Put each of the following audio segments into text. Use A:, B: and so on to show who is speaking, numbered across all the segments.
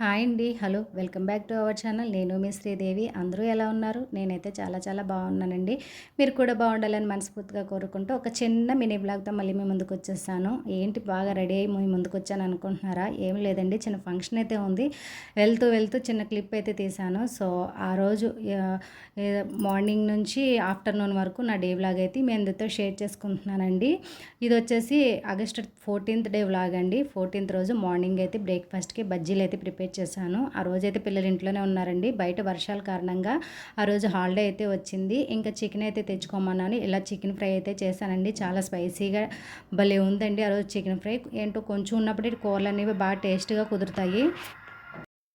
A: Hi అండి. Hello welcome back to our channel. నేను మీ శ్రీదేవి. అందరూ ఎలా ఉన్నారు? నేనైతే చాలా చాలా బాగున్నానండి. మీరు కూడా బాగుండాలని మనస్ఫూర్తిగా కోరుకుంటూ ఒక చిన్న మినీ బ్లాగ్తో మళ్ళీ మీ ముందుకు వచ్చేసాను. ఏంటి బాగా రెడీ అయ్యి మీ ముందుకు వచ్చాను అనుకుంటున్నారా? ఏం లేదండి. చిన్న ఫంక్షన్ అయితే ఉంది. వెళ్తూ వెళ్తూ చిన్న క్లిప్ అయితే తీశాను. సో ఆ రోజు మార్నింగ్ నుంచి ఆఫ్టర్నూన్ వరకు నా డే బ్లాగ్ అయితే మీ అందరితో షేర్ చేసుకుంటున్నానండి. ఇది వచ్చేసి ఆగస్ట్ ఫోర్టీన్త్ డే బ్లాగ్ అండి. ఫోర్టీన్త్ రోజు మార్నింగ్ అయితే బ్రేక్ఫాస్ట్కి బజ్జీలు అయితే ప్రిపేర్ చేశాను. ఆ రోజు అయితే పిల్లలు ఇంట్లోనే ఉన్నారండి. బయట వర్షాల కారణంగా ఆ రోజు హాలిడే అయితే వచ్చింది. ఇంకా చికెన్ అయితే తెచ్చుకోమన్నాను. ఇలా చికెన్ ఫ్రై అయితే చేశానండి. చాలా స్పైసీగా భలే ఉందండి ఆ రోజు చికెన్ ఫ్రై ఏంటో కొంచెం ఉన్నప్పుడు కూరలు అనేవి బాగా టేస్ట్గా కుదురుతాయి.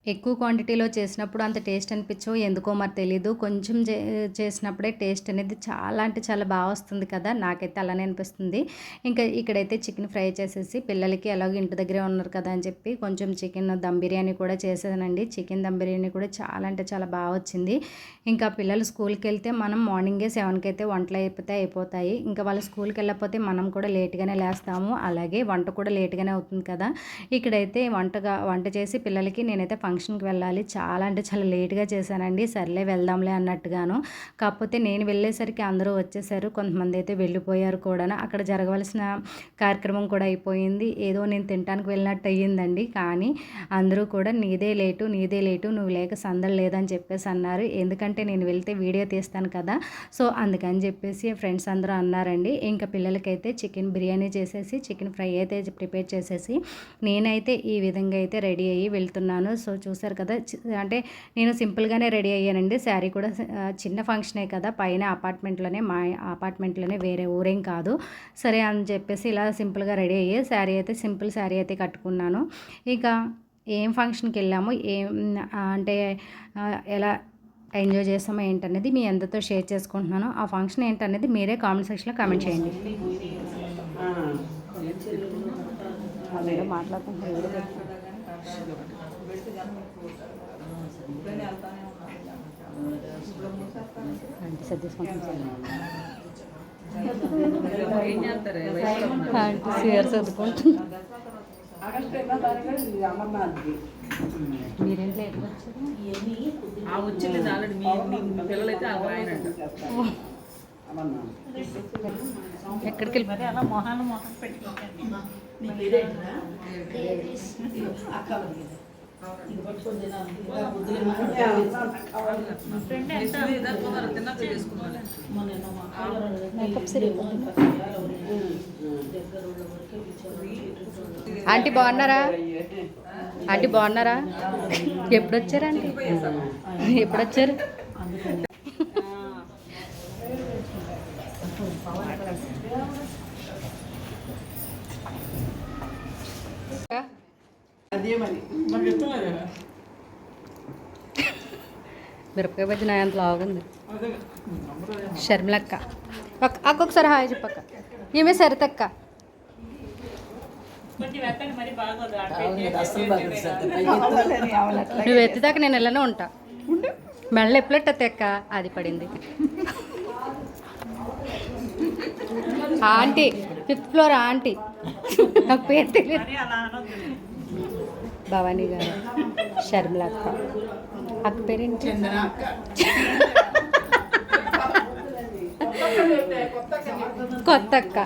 A: ఎక్కువ క్వాంటిటీలో చేసినప్పుడు అంత టేస్ట్ అనిపించవు. ఎందుకో మరి తెలీదు. కొంచెం చే చేసినప్పుడే టేస్ట్ అనేది చాలా అంటే చాలా బాగా వస్తుంది కదా. నాకైతే అలానే అనిపిస్తుంది. ఇంకా ఇక్కడైతే చికెన్ ఫ్రై చేసేసి పిల్లలకి ఎలాగో ఇంటి దగ్గరే ఉన్నారు కదా అని చెప్పి కొంచెం చికెన్ దమ్ బిర్యానీ కూడా చేసేదానండి చికెన్ దమ్ బిర్యానీ కూడా చాలా అంటే చాలా బాగా వచ్చింది. ఇంకా పిల్లలు స్కూల్కి వెళ్తే మనం మార్నింగే సెవెన్కి అయితే వంటలు అయిపోతే అయిపోతాయి. ఇంకా వాళ్ళు స్కూల్కి వెళ్ళకపోతే మనం కూడా లేట్గానే లేస్తాము. అలాగే వంట కూడా లేట్గానే అవుతుంది కదా. ఇక్కడైతే వంటగా వంట చేసి పిల్లలకి నేనైతే ఫంక్షన్కి వెళ్ళాలి. చాలా అంటే చాలా లేట్గా చేశానండి. సర్లే వెళ్దాంలే అన్నట్టుగాను. కాకపోతే నేను వెళ్ళేసరికి అందరూ వచ్చేసారు. కొంతమంది అయితే వెళ్ళిపోయారు కూడా అక్కడ జరగవలసిన కార్యక్రమం కూడా అయిపోయింది. ఏదో నేను తినడానికి వెళ్ళినట్టు అయ్యిందండి. కానీ అందరూ కూడా నీదే లేటు నీదే లేటు నువ్వు లేక సందడి లేదని చెప్పేసి అన్నారు. ఎందుకంటే నేను వెళ్తే వీడియో తీస్తాను కదా. సో అందుకని చెప్పేసి ఫ్రెండ్స్ అందరూ అన్నారండి. ఇంకా పిల్లలకైతే చికెన్ బిర్యానీ చేసేసి చికెన్ ఫ్రై అయితే ప్రిపేర్ చేసేసి నేనైతే ఈ విధంగా అయితే రెడీ అయ్యి వెళ్తున్నాను. సో చూసారు కదా. అంటే నేను సింపుల్గానే రెడీ అయ్యానండి. శారీ కూడా చిన్న ఫంక్షనే కదా. పైన అపార్ట్మెంట్లోనే మా అపార్ట్మెంట్లోనే వేరే ఊరేం కాదు. సరే అని చెప్పేసి ఇలా సింపుల్గా రెడీ అయ్యి శారీ అయితే సింపుల్ శారీ అయితే కట్టుకున్నాను. ఇక ఏం ఫంక్షన్కి వెళ్ళాము? ఏం అంటే ఎలా ఎంజాయ్ చేస్తామో ఏంటనేది మీ అందరితో షేర్ చేసుకుంటున్నాను. ఆ ఫంక్షన్ ఏంటనేది మీరే కామెంట్ సెక్షన్లో కామెంట్ చేయండి. మీరు మాట్లాడుకుంటున్నారు. సర్దేసుకుంటున్నాను సీఆర్ మీరేంట్లో వచ్చారు
B: పిల్లలైతే
A: ఎక్కడికి వెళ్ళి
B: అలా మొహాలు మొహం పెట్టుకోకండి
A: ఆంటీ బాగున్నారా? ఆంటీ బాగున్నారా? ఎప్పుడు వచ్చారా ఆంటీ ఎప్పుడు వచ్చారు మిరపకాయ బజ్జి నా ఎంత లాగుంది షర్మిలక్క. ఒకసారి హాయ్ చెప్పక్క. ఈమె సరితక్క? నువ్వు ఎత్తిదాకా నేను ఇలానే ఉంటా. మెళ్ళ ఎప్పుడెట్ట తెక్క అది పడింది. Aunty fifth floor aunty. నాకు పేరు తెలియదు. భవానీ గారు. షర్మిల అక్క. అక్క పేరేంటి? కొత్త అక్క.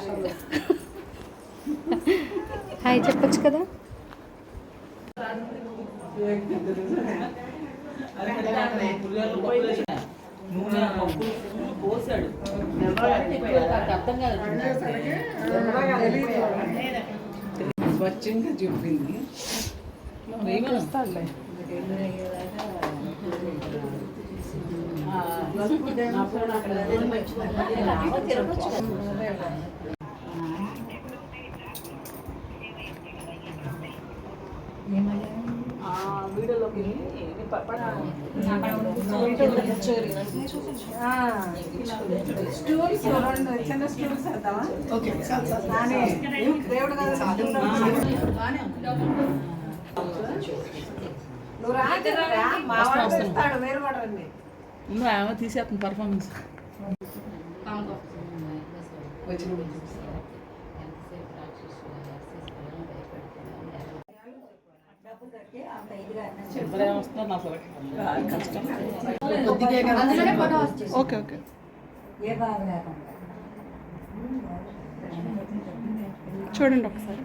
A: హాయ్ చెప్పొచ్చు కదా?
B: స్వచ్ఛంగా చెప్పింది ఏమనిస్తాడులే వీడియోలోకి
C: స్టూల్స్ రెండు చిన్న స్టూల్స్ దేవుడు నువ్వు
B: ఆమె తీసేస్తుంది పర్ఫార్మెన్స్
C: ఓకే ఓకే. చూడండి ఒకసారి.